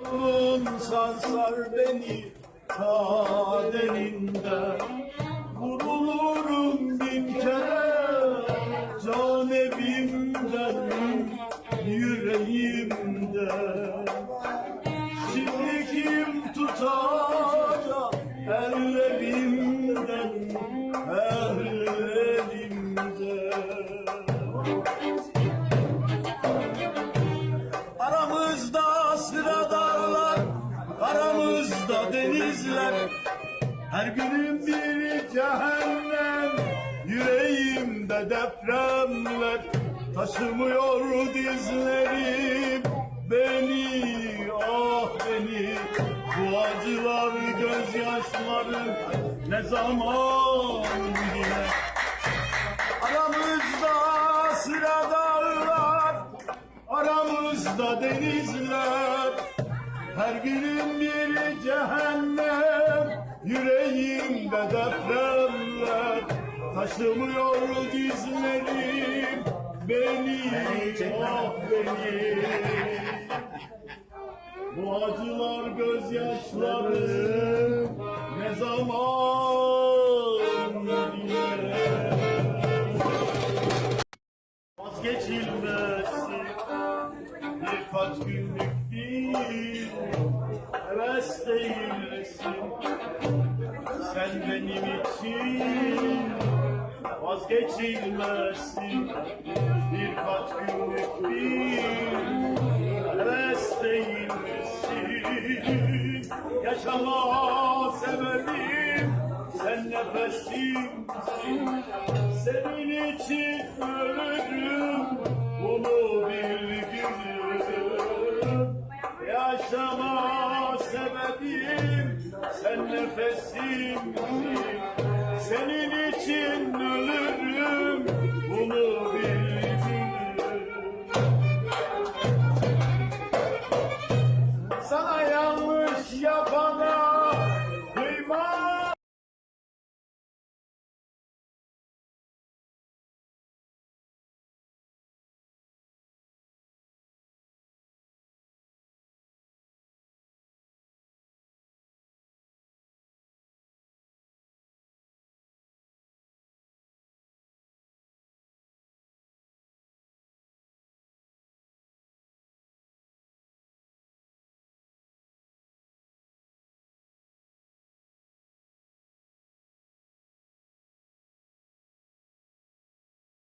Sarsar beni ta denizler. Her günün bir cehennem, yüreğimde depremler. Taşımıyor dizlerim beni, ah beni. Bu acılar gözyaşlarım ne zaman yine. Aramızda sıra dağlar, aramızda denizler. Her günün bir cehennem, yüreğimde depremler. Taşımıyor dizlerim beni, ah beni. Bu acılar gözyaşları ne zaman yine vazgeçilmezsin Birkaç günlük Sen benim için vazgeçilmezsin. Birkaç günlük değil heves değilsin Yaşama sebebim sen nefesimsin. Senin için ölürüm bunu bilgirim Yaşama sebebim sen nefesimsin Senin için ölürüm